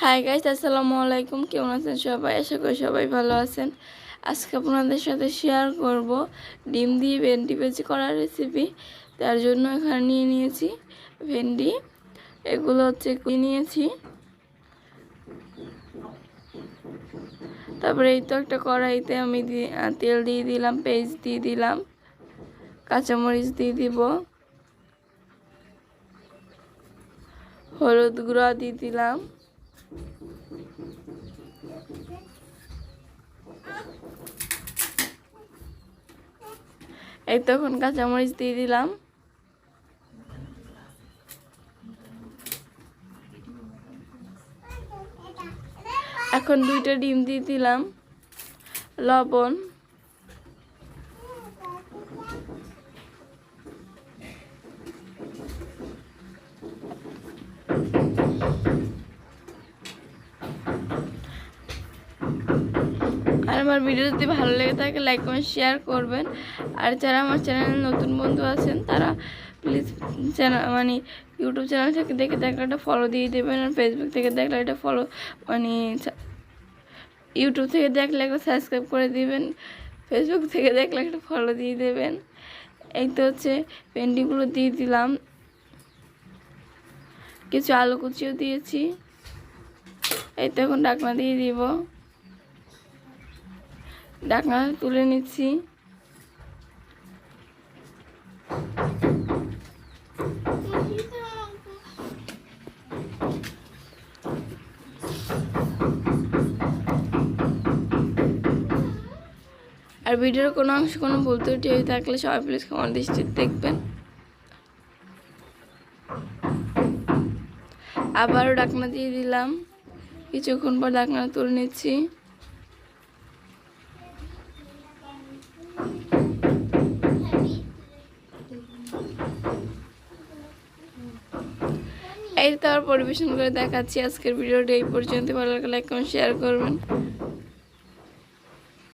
Hi guys আসসালামু আলাইকুম। কেমন আছেন সবাই? আশা করি সবাই ভালো আছেন। আজকে আপনাদের সাথে শেয়ার করব ডিম দিয়ে ভেন্ডি ভেজি করার রেসিপি তার জন্য এখানে নিয়ে নিয়েছি ভেন্ডি। এগুলো হচ্ছে নিয়েছি। তারপরে এই তো একটা কড়াইতে আমি তেল দিয়ে দিলাম পেঁয়াজ দিয়ে দিলাম, কাঁচামরিচ দিয়ে দিব, হলুদ গুঁড়া দিয়ে দিলাম। এই তখন কাঁচামরিচ দিয়ে দিলাম। এখন দুইটা ডিম দিয়ে দিলাম। লবণ। আমার ভিডিও যদি ভালো লেগে থাকে লাইক কমেন্ট শেয়ার করবেন। আর যারা আমার চ্যানেলে নতুন বন্ধু আছেন, তারা প্লিজ চ্যানেল মানে ইউটিউব চ্যানেল থেকে দেখে দেখলে একটা ফলো দিয়ে দেবেন। আর ফেসবুক থেকে দেখলে একটা ফলো মানে ইউটিউব থেকে দেখলে একটা সাবস্ক্রাইব করে দিবেন। ফেসবুক থেকে দেখলে একটা ফলো দিয়ে দেবেন। এই তো হচ্ছে পেন্টিংগুলো দিয়ে দিলাম। কিছু আলু কুচিও দিয়েছি। এই তো এখন ডাকনা দিয়ে দিব। ঢাকনা তুলে নিচ্ছি। আর ভিডিওর কোনো অংশ, কোনো ভুল ত্রুটি হয়ে থাকলে সবাই প্লিজ ক্ষমার দৃষ্টিতে দেখবেন। আবারও ডাকনা দিয়ে দিলাম। কিছুক্ষণ পর ডাকনা তুলে নিচ্ছি। এই তো আবার পরিবেশন করে দেখাচ্ছি। আজকের ভিডিওটা এই পর্যন্ত ভালো লাগলে লাইক কমেন্ট শেয়ার করবেন।